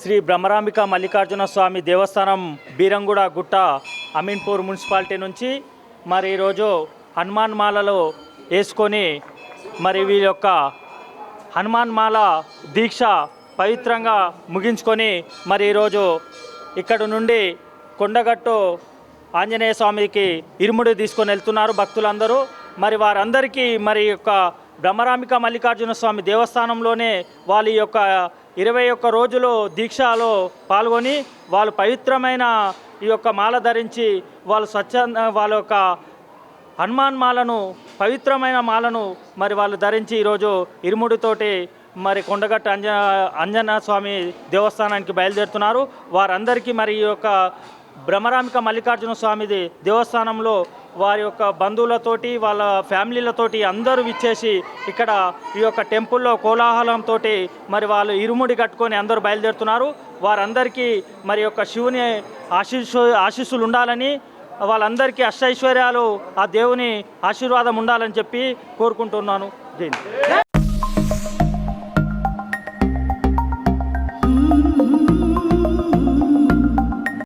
శ్రీ బ్రహ్మరాంబిక మల్లికార్జున స్వామి దేవస్థానం బీరంగూడ గుట్ట అమీన్పూర్ మున్సిపాలిటీ నుంచి మరి ఈరోజు హనుమాన్ మాలలో వేసుకొని మరి వీరి యొక్క హనుమాన్ మాల దీక్ష పవిత్రంగా ముగించుకొని మరి ఈరోజు ఇక్కడ నుండి కొండగట్టు ఆంజనేయ స్వామికి ఇరుముడి తీసుకొని వెళ్తున్నారు భక్తులందరూ. మరి వారందరికీ మరి యొక్క బ్రహ్మరామిక మల్లికార్జున స్వామి దేవస్థానంలోనే వాళ్ళ యొక్క ఇరవై ఒక్క రోజులు దీక్షలో పాల్గొని వాళ్ళు పవిత్రమైన ఈ యొక్క మాల ధరించి వాళ్ళు స్వచ్ఛంద వాళ్ళ యొక్క హనుమాన్ మాలను పవిత్రమైన మాలను మరి వాళ్ళు ధరించి ఈరోజు ఇరుముడితోటి మరి కొండగట్ట అంజ అంజన స్వామి దేవస్థానానికి బయలుదేరుతున్నారు. వారందరికీ మరి ఈ యొక్క బ్రహ్మరామిక మల్లికార్జున స్వామిది దేవస్థానంలో వారి యొక్క బంధువులతోటి వాళ్ళ ఫ్యామిలీలతోటి అందరూ విచ్చేసి ఇక్కడ ఈ యొక్క టెంపుల్లో కోలాహలంతో మరి వాళ్ళు ఇరుముడి కట్టుకొని అందరూ బయలుదేరుతున్నారు. వారందరికీ మరి యొక్క శివుని ఆశీస్సు ఆశీస్సులు ఉండాలని వాళ్ళందరికీ అష్టైశ్వర్యాలు ఆ దేవుని ఆశీర్వాదం ఉండాలని చెప్పి కోరుకుంటున్నాను. జై